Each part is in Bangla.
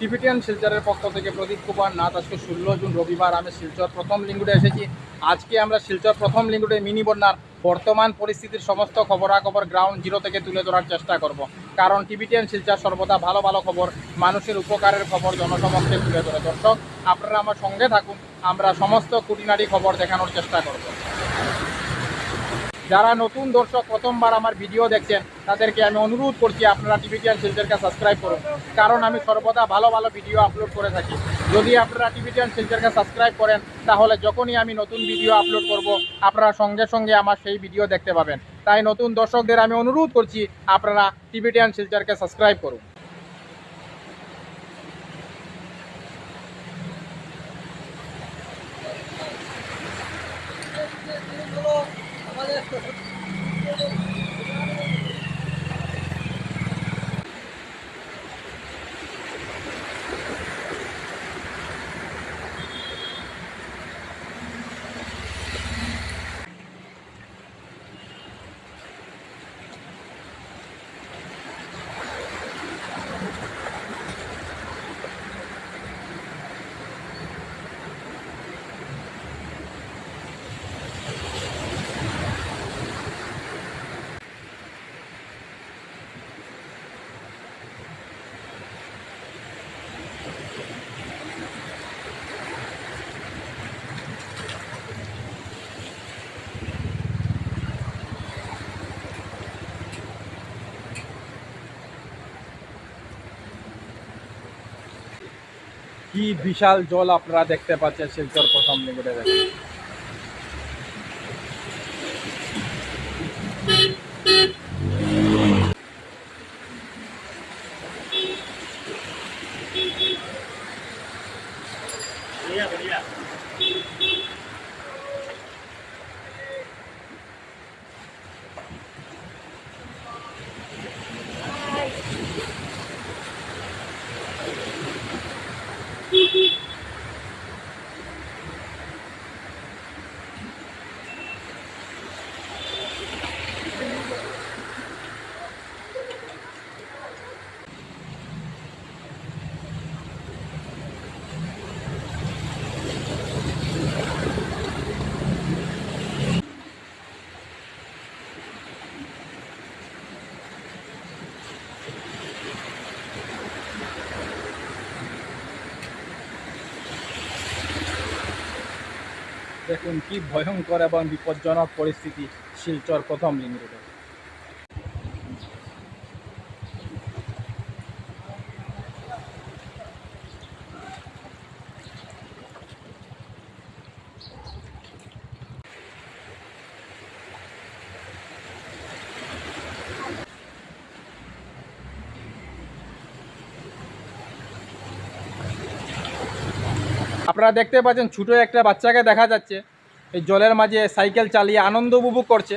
টিবিটিয়ান শিলচরের পক্ষ থেকে প্রদীপ কুমার নাথ, আজকে ষোলো জুন, রবিবার আমি শিলচর প্রথম লিঙ্গুডে এসেছি। আজকে আমরা শিলচর প্রথম লিঙ্গুডে মিনি বন্যার বর্তমান পরিস্থিতির সমস্ত খবরাখবর গ্রাউন্ড জিরো থেকে তুলে ধরার চেষ্টা করব। কারণ টিবিটিয়ান শিলচর সর্বদা ভালো ভালো খবর, মানুষের উপকারের খবর, জনসমক্ষে তুলে ধরে। দর্শক, আপনারা আমার সঙ্গে থাকুন, আমরা সমস্ত খুঁটিনাটি খবর দেখানোর চেষ্টা করব। যারা নতুন দর্শক প্রথমবার আমার ভিডিও দেখছেন, তাদেরকে আমি অনুরোধ করছি আপনারা টিভিটিয়ান শিলচরকে সাবস্ক্রাইব করুন। কারণ আমি সর্বদা ভালো ভালো ভিডিও আপলোড করে থাকি। যদি আপনারা টিভিটিয়ান শিলচরকে সাবস্ক্রাইব করেন, তাহলে যখনই আমি নতুন ভিডিও আপলোড করব, আপনারা সঙ্গে সঙ্গে আমার সেই ভিডিও দেখতে পাবেন। তাই নতুন দর্শকদের আমি অনুরোধ করছি, আপনারা টিভিটিয়ান শিলচরকে সাবস্ক্রাইব করুন। কি বিশাল জল আপনারা দেখতে পাচ্ছেন শিলচর প্রথম লিমিটে দেখুন। কি ভয়ঙ্কর এবং বিপজ্জনক পরিস্থিতি শিলচর প্রথম লিঙ্ক রোডে আপনারা দেখতে পাচ্ছেন ছোটো একটা বাচ্চাকে দেখা যাচ্ছে। এই জলের মাঝে সাইকেল চালিয়ে আনন্দ উপভোগ করছে।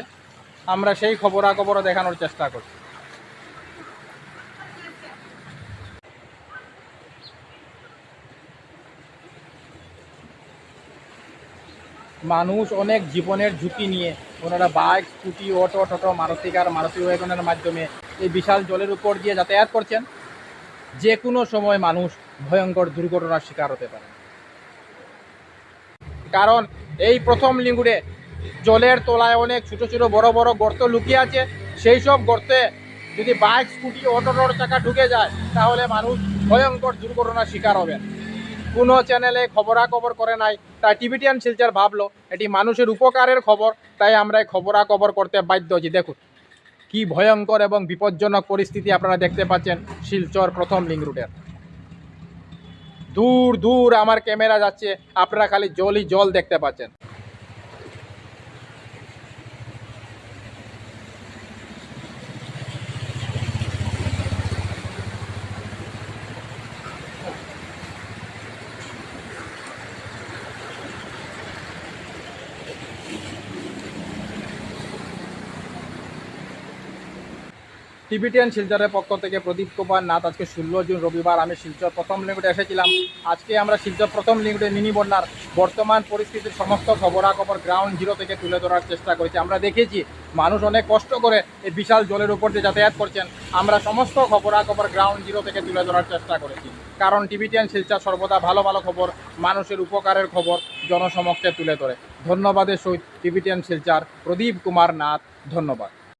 আমরা সেই খবরাখবরও দেখানোর চেষ্টা করছি। মানুষ অনেক জীবনের ঝুঁকি নিয়ে ওনারা বাইক, স্কুটি, অটো, টোটো, মারুতি কার, মারুতি ওয়াগনের মাধ্যমে এই বিশাল জলের উপর দিয়ে যাতায়াত করছেন। যে কোনো সময় মানুষ ভয়ঙ্কর দুর্ঘটনার শিকার হতে পারে কারণ এই প্রথম লিঙ্গুড়ে জলের তলায় অনেক ছোটো ছোটো বড় বড় গর্ত লুকিয়ে আছে, সেই সব গর্তে যদি বাইক, স্কুটি, অটো টোটো চাকা ঢুকে যায়, তাহলে মানুষ ভয়ঙ্কর দুর্ঘটনার শিকার হবে। কোনো চ্যানেলে খবরাখবর করে নাই, তাই টিভিটিয়ান শিলচার ভাবলো, এটি মানুষের উপকারের খবর, তাই আমরা খবরাখবর করতে বাধ্য হচ্ছি। দেখুন, কি ভয়ঙ্কর এবং বিপজ্জনক পরিস্থিতি আপনারা দেখতে পাচ্ছেন শিলচর প্রথম লিঙ্ক রুটের দূর দূর আমার ক্যামেরা যাচ্ছে আপনারা খালি জলই জল দেখতে পাচ্ছেন। টিবিটিয়ান শিলচরের পক্ষ থেকে প্রদীপ কুমার নাথ, আজকে ষোলো জুন রবিবার আমি শিলচর প্রথম লিঙ্গুডে এসেছিলাম। আজকে আমরা শিলচর প্রথম লিঙ্গুডে মিনি বন্যার বর্তমান পরিস্থিতির সমস্ত খবরাখবর গ্রাউন্ড জিরো থেকে তুলে ধরার চেষ্টা করেছি। আমরা দেখেছি মানুষ অনেক কষ্ট করে এই বিশাল জলের উপর দিয়ে যাতায়াত করছেন। আমরা সমস্ত খবরাখবর গ্রাউন্ড জিরো থেকে তুলে ধরার চেষ্টা করেছি। কারণ টিবিটিয়ান শিলচর সর্বদা ভালো ভালো খবর, মানুষের উপকারের খবর জনসমক্ষে তুলে ধরে। ধন্যবাদের সহিত টিবিটিয়ান শিলচর প্রদীপ কুমার নাথ, ধন্যবাদ।